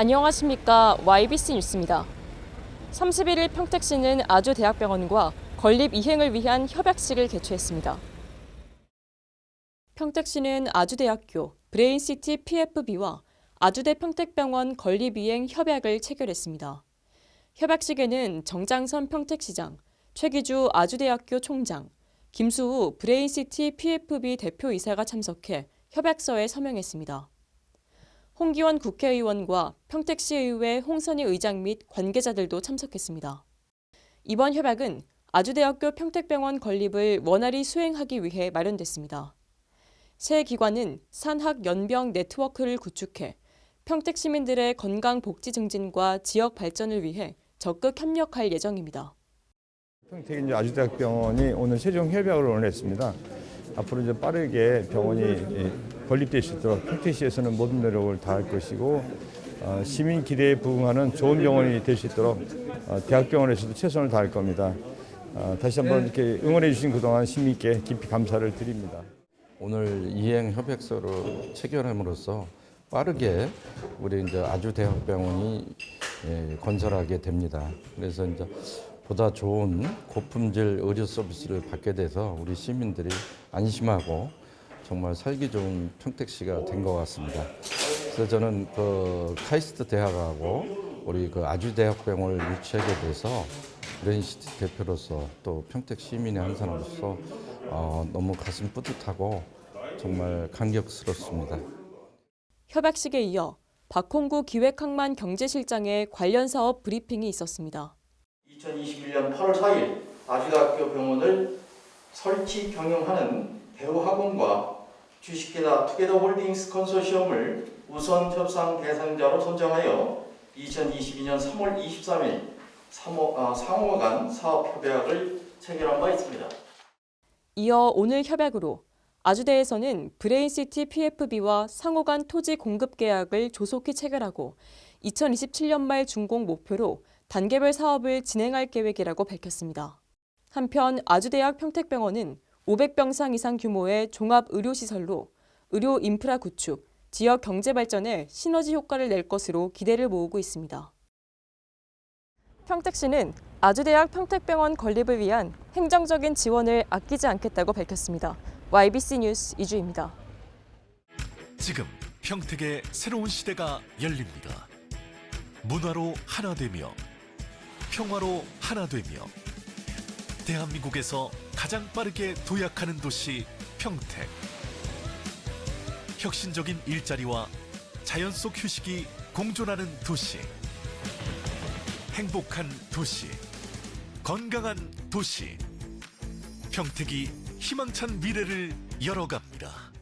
안녕하십니까. YBC 뉴스입니다. 31일 평택시는 아주대학병원과 건립 이행을 위한 협약식을 개최했습니다. 평택시는 아주대학교 브레인시티 PFB와 아주대 평택병원 건립 이행 협약을 체결했습니다. 협약식에는 정장선 평택시장, 최기주 아주대학교 총장, 김수우 브레인시티 PFB 대표이사가 참석해 협약서에 서명했습니다. 홍기원 국회의원과 평택시의회 홍선희 의장 및 관계자들도 참석했습니다. 이번 협약은 아주대학교 평택병원 건립을 원활히 수행하기 위해 마련됐습니다. 새 기관은 산학 연병 네트워크를 구축해 평택 시민들의 건강 복지 증진과 지역 발전을 위해 적극 협력할 예정입니다. 평택 이제 아주대학병원이 오늘 최종 협약을 원했습니다. 앞으로 이제 빠르게 병원이 예, 건립될 수 있도록 평택시에서는 모든 노력을 다할 것이고 어, 시민 기대에 부응하는 좋은 병원이 될 수 있도록 어, 대학병원에서도 최선을 다할 겁니다. 어, 다시 한번 이렇게 응원해 주신 그동안 시민께 깊이 감사를 드립니다. 오늘 이행 협약서를 체결함으로써 빠르게 우리 이제 아주 대학병원이 예, 건설하게 됩니다. 그래서 이제 보다 좋은 고품질 의료 서비스를 받게 돼서 우리 시민들이 안심하고 정말 살기 좋은 평택시가 된 것 같습니다. 그래서 저는 그 카이스트 대학하고 우리 그 아주 대학병원을 유치하게 돼서 브레인시티 대표로서 또 평택 시민의 한 사람으로서 어, 너무 가슴 뿌듯하고 정말 감격스럽습니다. 협약식에 이어 박홍구 기획항만 경제실장의 관련 사업 브리핑이 있었습니다. 2021년 8월 4일 아주대학교 병원을 설치 경영하는 대우학원과 주식회사 투게더 홀딩스 컨소시엄을 우선 협상 대상자로 선정하여 2022년 3월 23일 상호, 아, 상호 간 사업 협약을 체결한 바 있습니다. 이어 오늘 협약으로 아주대에서는 브레인시티 PFB와 상호 간 토지 공급 계약을 조속히 체결하고 2027년 말 준공 목표로 단계별 사업을 진행할 계획이라고 밝혔습니다. 한편 아주대학 평택병원은 500병상 이상 규모의 종합 의료시설로 의료 인프라 구축, 지역 경제 발전에 시너지 효과를 낼 것으로 기대를 모으고 있습니다. 평택시는 아주대학 평택병원 건립을 위한 행정적인 지원을 아끼지 않겠다고 밝혔습니다. YBC 뉴스 이주입니다. 지금 평택의 새로운 시대가 열립니다. 문화로 하나 되며 평화로 하나 되며 대한민국에서 가장 빠르게 도약하는 도시 평택. 혁신적인 일자리와 자연 속 휴식이 공존하는 도시. 행복한 도시. 건강한 도시. 평택이 희망찬 미래를 열어갑니다.